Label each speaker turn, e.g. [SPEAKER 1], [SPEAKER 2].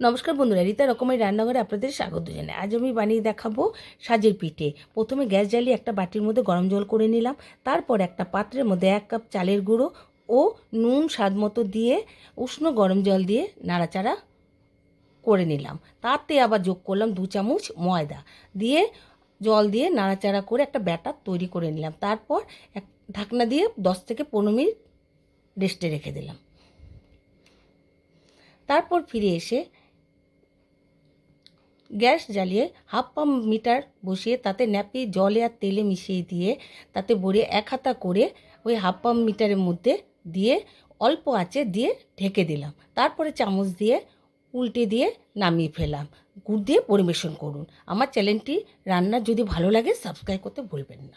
[SPEAKER 1] নমস্কার বন্ধুরা, রীতা রকমের রান্নাঘরে আপনাদের স্বাগত জানাই। আজ আমি বানিয়ে দেখাবো সাজের পিঠে। প্রথমে গ্যাস জ্বালিয়ে একটা বাটির মধ্যে গরম জল করে নিলাম। তারপর একটা পাত্রের মধ্যে এক কাপ চালের গুঁড়ো ও নুন স্বাদ মতো দিয়ে উষ্ণ গরম জল দিয়ে নাড়াচাড়া করে নিলাম। তাতে আবার যোগ করলাম দু চামচ ময়দা দিয়ে জল দিয়ে নাড়াচাড়া করে একটা ব্যাটার তৈরি করে নিলাম। তারপর এক ঢাকনা দিয়ে দশ থেকে পনেরো মিনিট রেস্টে রেখে দিলাম। তারপর ফিরে এসে গ্যাস জ্বালিয়ে হাফ পাম্প মিটার বসিয়ে তাতে ন্যাপি জলে আর তেলে মিশিয়ে দিয়ে তাতে ভরে এক হাতা করে ওই হাফ পাম্প মিটারের মধ্যে দিয়ে অল্প আঁচে দিয়ে ঢেকে দিলাম। তারপরে চামচ দিয়ে উল্টে দিয়ে নামিয়ে ফেলাম। গুড় দিয়ে পরিবেশন করুন। আমার চ্যানেলটি রান্না যদি ভালো লাগে সাবস্ক্রাইব করতে ভুলবেন না।